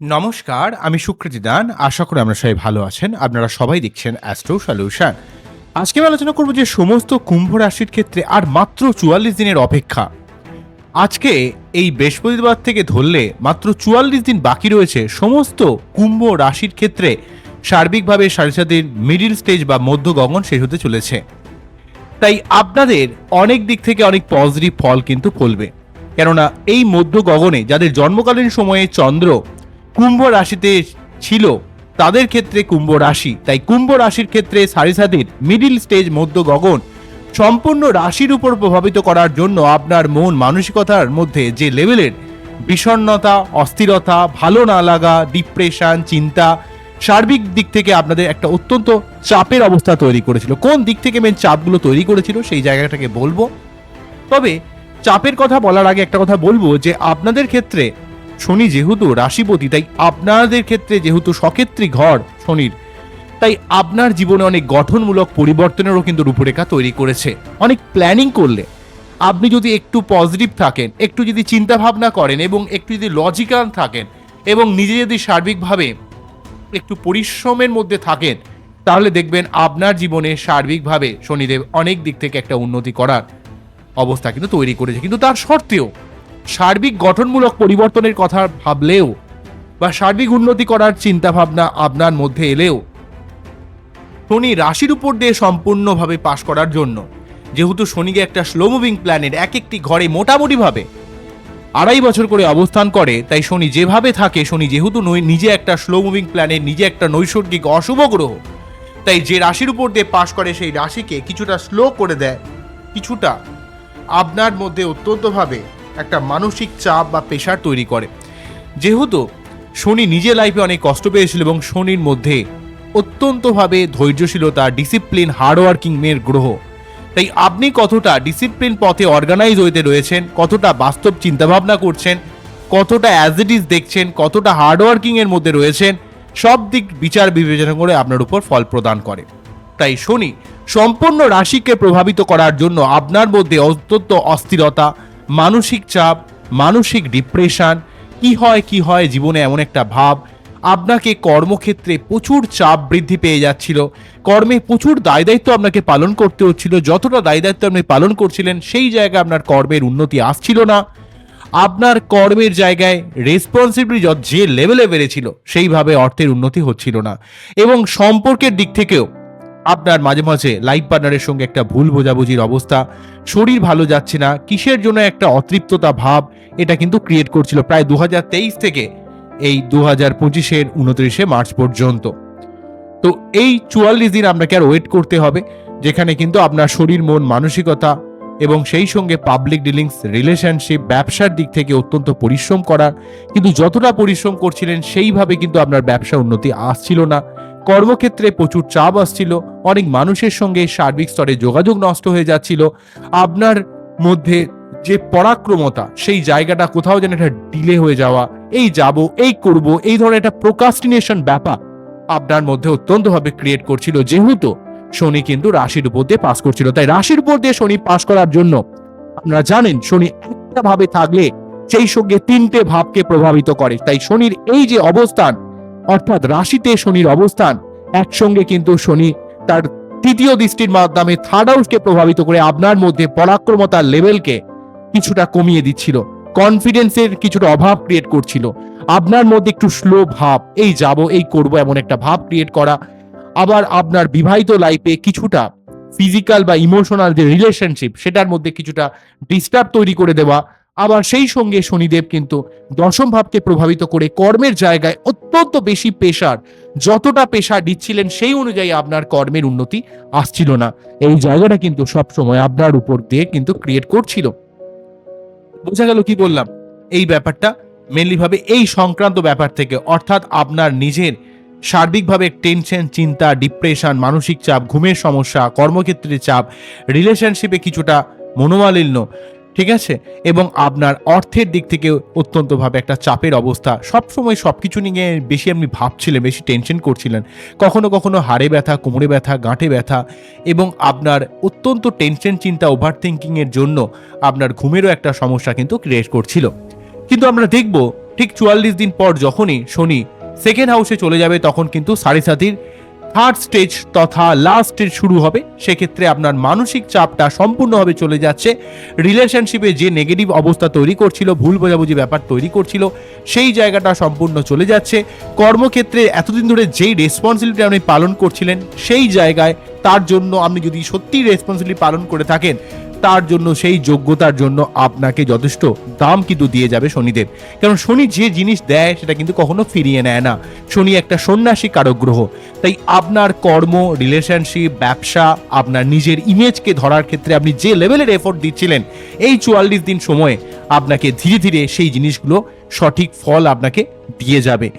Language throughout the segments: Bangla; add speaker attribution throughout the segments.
Speaker 1: নমস্কার, আমি সুকৃতি দান। আশা করি আমরা সবাই ভালো আছেন। আপনারা সবাই দেখছেন অ্যাস্ট্রো সলিউশন আজকে আমি আলোচনা করব যে সমস্ত কুম্ভ রাশির ক্ষেত্রে আর মাত্র চুয়াল্লিশ দিনের অপেক্ষা। আজকে এই বৃহস্পতিবার থেকে ধরলে মাত্র চুয়াল্লিশ দিন বাকি রয়েছে সমস্ত কুম্ভ রাশির ক্ষেত্রে সার্বিকভাবে সাড়ে সাতের মিডিল স্টেজ বা মধ্য গগন শেষ হতে চলেছে। তাই আপনাদের অনেক দিক থেকে অনেক পজিটিভ ফল কিন্তু ফলবে। কেননা এই মধ্য গগনে যাদের জন্মকালীন সময়ে চন্দ্র কুম্ভ রাশিতে ছিল, তাদের ক্ষেত্রে কুম্ভ রাশি। তাই কুম্ভ রাশির ক্ষেত্রে সাড়ে সাতের মিডিল স্টেজ মধ্য গগন সম্পূর্ণ রাশির উপর প্রভাবিত করার জন্য আপনার মন মানসিকতার মধ্যে যে লেভেলের বিষণ্ণতা, অস্থিরতা, ভালো না লাগা ডিপ্রেশন চিন্তা, সার্বিক দিক থেকে আপনাদের একটা অত্যন্ত চাপের অবস্থা তৈরি করেছিল। কোন দিক থেকে মেন চাপগুলো তৈরি করেছিল সেই জায়গাটাকে বলব। তবে চাপের কথা বলার আগে একটা কথা বলব যে আপনাদের ক্ষেত্রে শনি যেহেতু রাশিপতি, তাই আপনাদের ক্ষেত্রে যেহেতু সক্ষেত্রী ঘর শনির, তাই আপনার জীবনে অনেক গঠনমূলক পরিবর্তনেরও কিন্তু রূপরেখা তৈরি করেছে। অনেক প্ল্যানিং করলে আপনি যদি একটু পজিটিভ থাকেন, একটু যদি চিন্তা ভাবনা করেন এবং একটু যদি লজিক্যাল থাকেন এবং নিজে যদি সার্বিকভাবে একটু পরিশ্রমের মধ্যে থাকেন, তাহলে দেখবেন আপনার জীবনে সার্বিকভাবে শনিদেব অনেক দিক থেকে একটা উন্নতি করার অবস্থা কিন্তু তৈরি করেছে। কিন্তু তার সত্ত্বেও সার্বিক গঠনমূলক পরিবর্তনের কথা ভাবলেও বা সার্বিক উন্নতি করার চিন্তা ভাবনা আপনার মধ্যে এলেও শনি রাশির উপর দিয়ে সম্পূর্ণভাবে পাশ করার জন্য, যেহেতু শনিকে একটা স্লো মুভিং প্ল্যানেট এক একটি ঘরে মোটামুটিভাবে আড়াই বছর করে অবস্থান করে, তাই শনি যেভাবে থাকে, শনি যেহেতু নিজে একটা স্লো মুভিং প্ল্যানেট নিজে একটা নৈসর্গিক অশুভ গ্রহ, তাই যে রাশির উপর দিয়ে পাশ করে সেই রাশিকে কিছুটা স্লো করে দেয়, কিছুটা আপনার মধ্যে অত্যন্তভাবে একটা মানসিক চাপ বা প্রেশার তৈরি করে। যেহেতু শনি নিজে লাইফে অনেক কষ্ট পেয়েছিল এবং শনির মধ্যে অত্যন্তভাবে ধৈর্যশীলতা ডিসিপ্লিন হার্ডওয়ার্কিং মেয়ের গ্রহ। তাই আপনি কতটা ডিসিপ্লিন পথে অর্গানাইজ হইতে রয়েছেন, কতটা বাস্তব চিন্তাভাবনা করছেন, কতটা অ্যাজ ইট ইজ দেখছেন, কতটা হার্ডওয়ার্কিং এর মধ্যে রয়েছেন, সব দিক বিচার বিবেচনা করে আপনার উপর ফল প্রদান করে। তাই শনি সম্পূর্ণ রাশিকে প্রভাবিত করার জন্য আপনার মধ্যে অত্যন্ত অস্থিরতা মানসিক চাপ, মানসিক ডিপ্রেশন কি হয় কি হয় জীবনে এমন একটা ভাব। আপনাকে কর্মক্ষেত্রে প্রচুর চাপ বৃদ্ধি পেয়ে যাচ্ছিল। কর্মে প্রচুর দায় দায়িত্ব আপনাকে পালন করতে হচ্ছিল। যতটা দায় দায়িত্ব আপনি পালন করছিলেন, সেই জায়গায় আপনার কর্মের উন্নতি আসছিল না। আপনার কর্মের জায়গায় রেসপন্সিবিলিটি যে লেভেলে বেড়েছিল, সেইভাবে অর্থের উন্নতি হচ্ছিল না। এবং সম্পর্কের দিক থেকেও আপনার মাঝে মাঝে লাইফ পার্টনারের সঙ্গে একটা ভুল বোঝাবুঝির অবস্থা। শরীর ভালো যাচ্ছে না, কিসের জন্য একটা অতৃপ্ততা ভাব, এটা কিন্তু ক্রিয়েট করছিল প্রায় দু হাজার তেইশ থেকে এই দু হাজার পঁচিশের উনত্রিশে মার্চ পর্যন্ত। তো এই চুয়াল্লিশ দিন আপনাকে আর ওয়েট করতে হবে, যেখানে কিন্তু আপনার শরীর, মন, মানসিকতা এবং সেই সঙ্গে পাবলিক ডিলিংস রিলেশনশিপ ব্যবসার দিক থেকে অত্যন্ত পরিশ্রম করার। কিন্তু যতটা পরিশ্রম করছিলেন, সেইভাবে কিন্তু আপনার ব্যবসা উন্নতি আসছিল না। কর্মক্ষেত্রে প্রচুর চাপ আসছিল, অনেক মানুষের সঙ্গে সার্বিক স্তরে যোগাযোগ নষ্ট হয়ে যাচ্ছিল। আপনার মধ্যে যে পরাক্রমতা, সেই জায়গাটা কোথাও যেন একটা ডিলে হয়ে যাওয়া, এই যাব, এই করব, এই ধরনের একটা প্রোকাস্টিনেশন ব্যাপার আপনার মধ্যে অত্যন্তভাবে ক্রিয়েট করছিল। যেহেতু শনি কিন্তু রাশির উপর দিয়ে পাস করছিল, তাই রাশির উপর দিয়ে শনি পাস করার জন্য আপনারা জানেন, শনি একটা ভাবে থাকলে সেই সঙ্গে তিনটে ভাবকে প্রভাবিত করে। তাই শনির এই যে অবস্থান অর্থাৎ রাশিতে শনির অবস্থান। একসঙ্গে কিন্তু শনি তার তৃতীয় দৃষ্টির মাধ্যমে থার্ড হাউসকে প্রভাবিত করে আপনার মধ্যে পরাক্রমতার লেভেলকে কিছুটা কমিয়ে দিচ্ছিল। কনফিডেন্সের কিছুটা অভাব ক্রিয়েট করছিল। আপনার মধ্যে একটু স্লো ভাব, এই যাব, এই করব এমন একটা ভাব ক্রিয়েট করা। আবার আপনার বিবাহিত লাইফে কিছুটা ফিজিক্যাল বা ইমোশনাল যে রিলেশনশিপ সেটার মধ্যে কিছুটা ডিস্টার্ব তৈরি করে দেওয়া। আবার সেই সঙ্গে শনিদেব কিন্তু দশম ভাবকে প্রভাবিত করে কর্মের জায়গায় অত্যন্ত বেশি পেশার, যতটা পেশা দিচ্ছিলেন সেই অনুযায়ী আপনার কর্মের উন্নতি আসছিল না। এই জায়গাটা কিন্তু সব সময় আপনার উপর দিয়ে কিন্তু ক্রিয়েট করছিল। বোঝা গেল কি বললাম? এই ব্যাপারটা মেনলি ভাবে এই সংক্রান্ত ব্যাপার থেকে, অর্থাৎ আপনার নিজের সার্বিকভাবে টেনশন চিন্তা ডিপ্রেশন মানসিক চাপ, ঘুমের সমস্যা কর্মক্ষেত্রে চাপ রিলেশনশিপে কিছুটা মনোমালিন্য ঠিক আছে? এবং আপনার অর্থের দিক থেকে অত্যন্তভাবে একটা চাপের অবস্থা। সবসময় সব কিছু নিয়ে বেশি আপনি ভাবছিলেন, বেশি টেনশন করছিলেন। কখনো কখনো হাড়ে ব্যথা, কোমরে ব্যথা, গাঁটে ব্যথা এবং আপনার অত্যন্ত টেনশন চিন্তা ওভার থিঙ্কিংয়ের জন্য আপনার ঘুমেরও একটা সমস্যা কিন্তু ক্রিয়েট করছিল। কিন্তু আমরা দেখব, ঠিক চুয়াল্লিশ দিন পর যখনই শনি সেকেন্ড হাউসে চলে যাবে, তখন কিন্তু সাড়ে সাতির থার্ড স্টেজ তথা লাস্ট স্টেজ শুরু হবে। সেক্ষেত্রে আপনার মানসিক চাপটা সম্পূর্ণভাবে চলে যাচ্ছে। রিলেশনশিপে যে নেগেটিভ অবস্থা তৈরি করছিল, ভুল বোঝাবুঝি ব্যাপার তৈরি করছিল, সেই জায়গাটা সম্পূর্ণ চলে যাচ্ছে। কর্মক্ষেত্রে এতদিন ধরে যেই রেসপন্সিবিলিটি আপনি পালন করছিলেন, সেই জায়গায় তার জন্য আপনি যদি সত্যি রেসপন্সিবিলিটি পালন করে থাকেন তার জন্য, সেই যোগ্যতার জন্য আপনাকে যথেষ্ট দাম কিন্তু দিয়ে যাবে শনিদেব। কারণ শনি যে জিনিস দেয়, সেটা কিন্তু কখনো ফিরিয়ে নেয় না। শনি একটা সন্ন্যাসী কারক গ্রহ। তাই আপনার কর্ম রিলেশনশিপ ব্যবসা, আপনার নিজের ইমেজকে ধরার ক্ষেত্রে আপনি যে লেভেলের এফোর্ট দিচ্ছিলেন, এই চুয়াল্লিশ দিন সময়ে আপনাকে ধীরে ধীরে সেই জিনিসগুলো সঠিক ফল আপনাকে দিয়ে যাবে।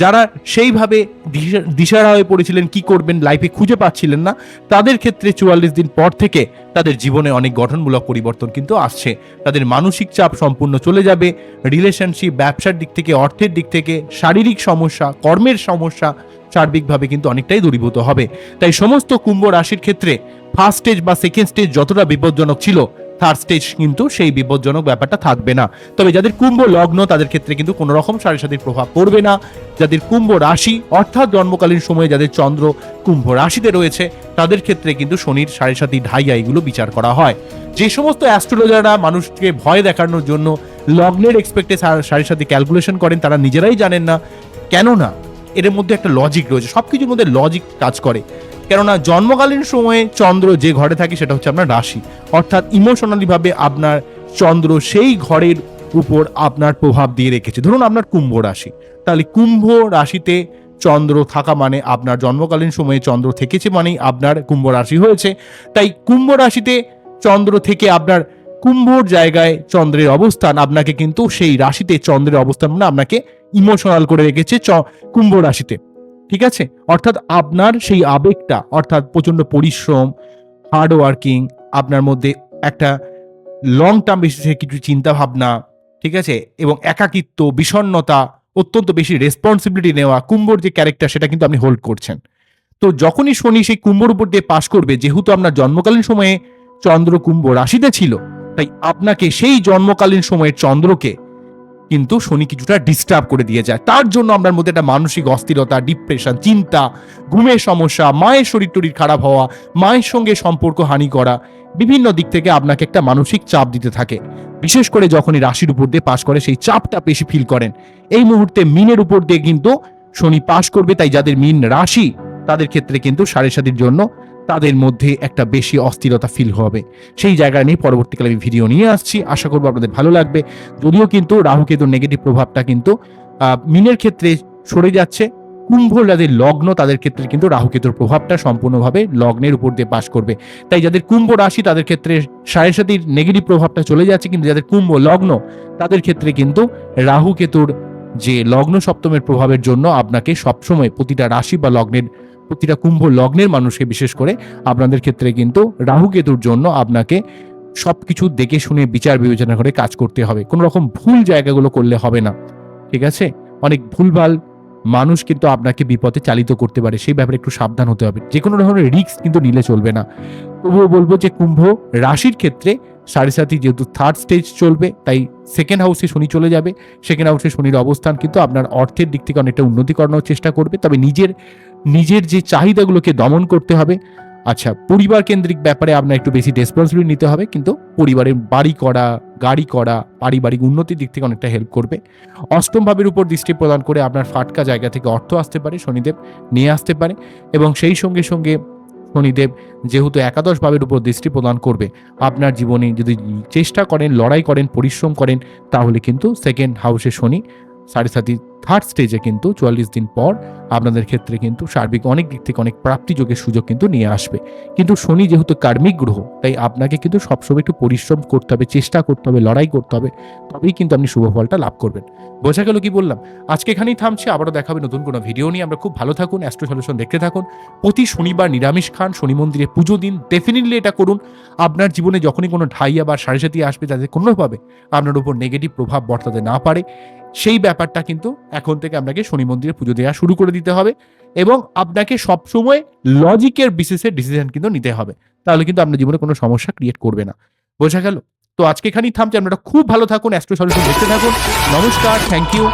Speaker 1: যারা সেইভাবে দিশা- দিশারা হয়ে পড়েছিলেন, কি করবেন লাইফে খুঁজে পাচ্ছিলেন না, তাদের ক্ষেত্রে চুয়াল্লিশ দিন পর থেকে তাদের জীবনে অনেক গঠনমূলক পরিবর্তন কিন্তু আসছে। তাদের মানসিক চাপ সম্পূর্ণ চলে যাবে রিলেশনশিপ ব্যবসার দিক থেকে, অর্থের দিক থেকে, শারীরিক সমস্যা, কর্মের সমস্যা সার্বিকভাবে কিন্তু অনেকটাই দূরীভূত হবে। তাই সমস্ত কুম্ভ রাশির ক্ষেত্রে ফার্স্ট স্টেজ বা সেকেন্ড স্টেজ যতটা বিপজ্জনক ছিল থার্ড স্টেজ কিন্তু সেই বিপজ্জনক ব্যাপারটা থাকবে না। তবে যাদের কুম্ভ লগ্ন, তাদের ক্ষেত্রে কিন্তু কোনো রকম সারিসাতির প্রভাব পড়বে না। যাদের কুম্ভ রাশি অর্থাৎ জন্মকালীন সময়ে যাদের চন্দ্র কুম্ভ রাশিতে রয়েছে, তাদের ক্ষেত্রে কিন্তু শনির সাড়ে সাতি ঢাইয়া এগুলো বিচার করা হয়। যে সমস্ত অ্যাস্ট্রোলজাররা মানুষকে ভয় দেখানোর জন্য লগ্নের এক্সপেক্টে সাড়ে সাতি ক্যালকুলেশন করেন, তারা নিজেরাই জানেন না। কেননা এর মধ্যে একটা লজিক রয়েছে। সব কিছুর মধ্যে লজিক কাজ করে। কেননা জন্মকালীন সময়ে চন্দ্র যে ঘরে থাকে, সেটা হচ্ছে আপনার রাশি। অর্থাৎ ইমোশনালিভাবে আপনার চন্দ্র সেই ঘরের উপর আপনার প্রভাব দিয়ে রেখেছে। ধরুন আপনার কুম্ভ রাশি। তাহলে কুম্ভ রাশিতে চন্দ্র থাকা মানে আপনার জন্মকালীন সময়ে চন্দ্র থেকেছে মানেই আপনার কুম্ভ রাশি হয়েছে। তাই কুম্ভ রাশিতে চন্দ্র থেকে আপনার কুম্ভর জায়গায় চন্দ্রের অবস্থান আপনাকে কিন্তু সেই রাশিতে চন্দ্রের অবস্থান মানে আপনাকে ইমোশনাল করে রেখেছে চ- কুম্ভ রাশিতে। ঠিক আছে? অর্থাৎ আপনার সেই আবেগটা, অর্থাৎ প্রচণ্ড পরিশ্রম হার্ড ওয়ার্কিং আপনার মধ্যে একটা লং টার্ম বেসিসে কিছু চিন্তা ভাবনা ঠিক আছে? এবং একাকিত্ব বিষণ্নতা অত্যন্ত বেশি রেসপন্সিবিলিটি নেওয়া, কুম্ভর যে ক্যারেক্টার সেটা কিন্তু আপনি হোল্ড করছেন। তো যখনই শনি সেই কুম্ভর উপর দিয়ে পাশ করবে, যেহেতু আপনার জন্মকালীন সময়ে চন্দ্র কুম্ভ রাশিতে ছিল, তাই আপনাকে সেই জন্মকালীন সময়ের চন্দ্রকে কিন্তু শনি কিছুটা ডিস্টার্ব করে দিয়ে যায়। তার জন্য আপনার মধ্যে একটা মানসিক অস্থিরতা ডিপ্রেশন চিন্তা, ঘুমের সমস্যা, মায়ের শরীর টরীর খারাপ হওয়া, মায়ের সঙ্গে সম্পর্ক হানি করা, বিভিন্ন দিক থেকে আপনাকে একটা মানসিক চাপ দিতে থাকে। বিশেষ করে যখনই রাশির উপর দিয়ে পাশ করে, সেই চাপটা বেশি ফিল করেন। এই মুহূর্তে মিনের উপর দিয়ে কিন্তু শনি পাশ করবে, তাই যাদের মিন রাশি, তাদের ক্ষেত্রে কিন্তু সাড়ে সাতির জন্য তাদের মধ্যে একটা বেশি অস্থিরতা ফিল হবে। সেই জায়গা নিয়ে পরবর্তীকালে আমি ভিডিও নিয়ে আসছি। আশা করব আপনাদের ভালো লাগবে। যদিও কিন্তু রাহুকেতুর নেগেটিভ প্রভাবটা কিন্তু মিনের ক্ষেত্রে সরে যাচ্ছে। কুম্ভ যাদের লগ্ন তাদের ক্ষেত্রে কিন্তু রাহুকেতুর প্রভাবটা সম্পূর্ণভাবে লগ্নের উপর দিয়ে পাশ করবে। তাই যাদের কুম্ভ রাশি তাদের ক্ষেত্রে সাড়ে সাতির নেগেটিভ প্রভাবটা চলে যাচ্ছে, কিন্তু যাদের কুম্ভ লগ্ন তাদের ক্ষেত্রে কিন্তু রাহুকেতুর যে লগ্ন সপ্তমের প্রভাবের জন্য আপনাকে সবসময় প্রতিটা রাশি বা লগ্নের প্রতিটা কুম্ভ লগ্নের মানুষকে, বিশেষ করে আপনাদের ক্ষেত্রে কিন্তু রাহু কেতুর জন্য আপনাকে সবকিছু দেখে শুনে বিচার বিবেচনা করে কাজ করতে হবে। কোনো রকম ভুল জায়গাগুলো করলে হবে না, ঠিক আছে? অনেক ভুলভাল মানুষ কিন্তু আপনাকে বিপদে চালিত করতে পারে, সেই ব্যাপারে একটু সাবধান হতে হবে। যে কোনো ধরনের রিস্ক কিন্তু নিলে চলবে না। তবুও বলব যে কুম্ভ রাশির ক্ষেত্রে সাড়ে সাথী যেহেতু থার্ড স্টেজ চলবে, তাই সেকেন্ড হাউসে শনি চলে যাবে। সেকেন্ড হাউসে শনির অবস্থান কিন্তু আপনার অর্থের দিক থেকে অনেকটা উন্নতি করানোর চেষ্টা করবে। তবে নিজের নিজের যে চাহিদাগুলোকে দমন করতে হবে। আচ্ছা পরিবার কেন্দ্রিক ব্যাপারে আপনার একটু বেশি রেসপন্সিবিলিটি নিতে হবে, কিন্তু পরিবারের বাড়ি করা, গাড়ি করা, পারিবারিক উন্নতির দিক থেকে অনেকটা হেল্প করবে। অষ্টম ভাবের উপর দৃষ্টি প্রদান করে আপনার ফাটকা জায়গা থেকে অর্থ আসতে পারে, শনিদেব নিয়ে আসতে পারে এবং সেই সঙ্গে সঙ্গে শনিদেব যেহেতু একাদশ ভাবের উপর দৃষ্টি প্রদান করবে, আপনার জীবনে যদি চেষ্টা করেন, লড়াই করেন, পরিশ্রম করেন, তাহলে কিন্তু সেকেন্ড হাউসে শনি সাড়ে সাতি থার্ড স্টেজে কিন্তু চুয়াল্লিশ দিন পর আপনাদের ক্ষেত্রে কিন্তু সার্বিক অনেক দিক থেকে অনেক প্রাপ্তি যোগের সুযোগ কিন্তু নিয়ে আসবে। কিন্তু শনি যেহেতু কার্মিক গ্রহ, তাই আপনাকে কিন্তু সবসময় একটু পরিশ্রম করতে হবে, চেষ্টা করতে হবে, লড়াই করতে হবে, তবেই কিন্তু আপনি শুভ ফলটা লাভ করবেন। বোঝা গেল কি বললাম? আজকে এখানেই থামছি, আবারও দেখাবে নতুন কোনো ভিডিও নিয়ে। আমরা খুব ভালো থাকুন অ্যাস্ট্রো সলিউশন দেখতে থাকুন। প্রতি শনিবার নিরামিষ খান, শনি মন্দিরে পুজো দিন ডেফিনেটলি এটা করুন। আপনার জীবনে যখনই কোনো ঢাইয়া বা সাড়ে সাথী আসবে তাদের কোনোভাবে আপনার উপর নেগেটিভ প্রভাব বর্তাতে না পারে। সেই ব্যাপারটা কিন্তু এখন থেকে আপনাকে শনি মন্দিরে পুজো দেওয়া শুরু করে দিতে হবে এবং আপনাকে সবসময় লজিকের বিশেষে ডিসিশন কিন্তু নিতে হবে। তাহলে কিন্তু আপনার জীবনে কোনো সমস্যা ক্রিয়েট করবে না। বোঝা গেল? তো আজকে এখানেই থামছে। আপনারা খুব ভালো থাকুন অ্যাস্ট্রো সলিউশন দেখতে থাকুন। নমস্কার থ্যাংক ইউ